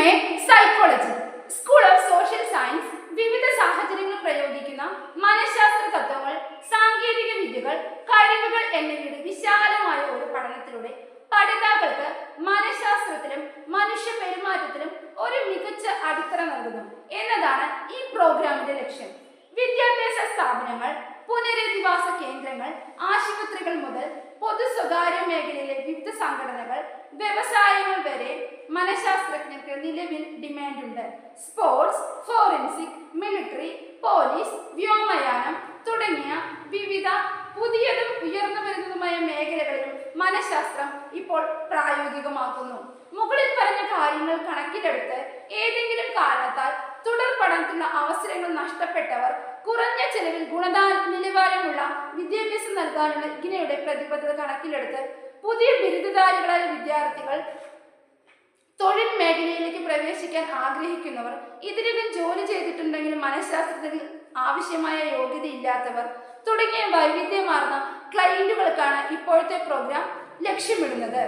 A psychology school of social science വിവിധ സാഹചര്യങ്ങൾ പ്രയോഗിക്കുന്ന മനഃശാസ്ത്ര തത്വങ്ങൾ സാങ്കേതിക വിദ്യകൾ കഴിവുകൾ എന്നിവയുടെ വിശാലമായ ഒരു പഠനത്തിലൂടെ പഠിതാക്കൾക്ക് മനഃശാസ്ത്രത്തിലും മനുഷ്യ പെരുമാറ്റത്തിലും ഒരു മികച്ച അടിത്തറ നൽകുന്നു. എന്നതാണ് ഈ പ്രോഗ്രാമിന്റെ ലക്ഷ്യം. വിദ്യാഭ്യാസ സ്ഥാപനങ്ങൾ പുനരധിവാസ കേന്ദ്രങ്ങൾ ആശുപത്രികൾ മുതൽ പൊതു സ്വകാര്യ മേഖലയിലെ വിവിധ സംഘടനകൾ വ്യവസായങ്ങൾ വരെ മനഃശാസ്ത്രജ്ഞർക്ക് നിലവിൽ ഡിമാൻഡുണ്ട്. സ്പോർട്സ് ഫോറൻസിക് മിലിറ്ററി പോലീസ് വ്യോമയാനം തുടങ്ങിയ വിവിധ പുതിയതും ഉയർന്നു വരുന്നതുമായ മേഖലകളിലും മനഃശാസ്ത്രം ഇപ്പോൾ പ്രായോഗികമാക്കുന്നു. മുകളിൽ പറഞ്ഞ കാര്യങ്ങൾ കണക്കിലെടുത്ത് ഏതെങ്കിലും കാരണത്താൽ തുടർ പഠനത്തിനുള്ള അവസരങ്ങൾ നഷ്ടപ്പെട്ടവർ കുറഞ്ഞ ചെലവിൽ ഗുണദാന നിലവാരമുള്ള വിദ്യാഭ്യാസം നൽകാനുള്ള ഇഗ്നയുടെ പ്രതിബദ്ധത കണക്കിലെടുത്ത് പുതിയ ബിരുദധാരികളായ വിദ്യാർത്ഥികൾ പ്രവേശിക്കാൻ ആഗ്രഹിക്കുന്നവർ ഇതിനകം ജോലി ചെയ്തിട്ടുണ്ടെങ്കിൽ മനഃശാസ്ത്രത്തിൽ ആവശ്യമായ യോഗ്യത ഇല്ലാത്തവർ തുടങ്ങിയ വൈവിധ്യമാർന്ന ക്ലയന്റുകൾക്കാണ് ഇപ്പോഴത്തെ പ്രോഗ്രാം ലക്ഷ്യമിടുന്നത്.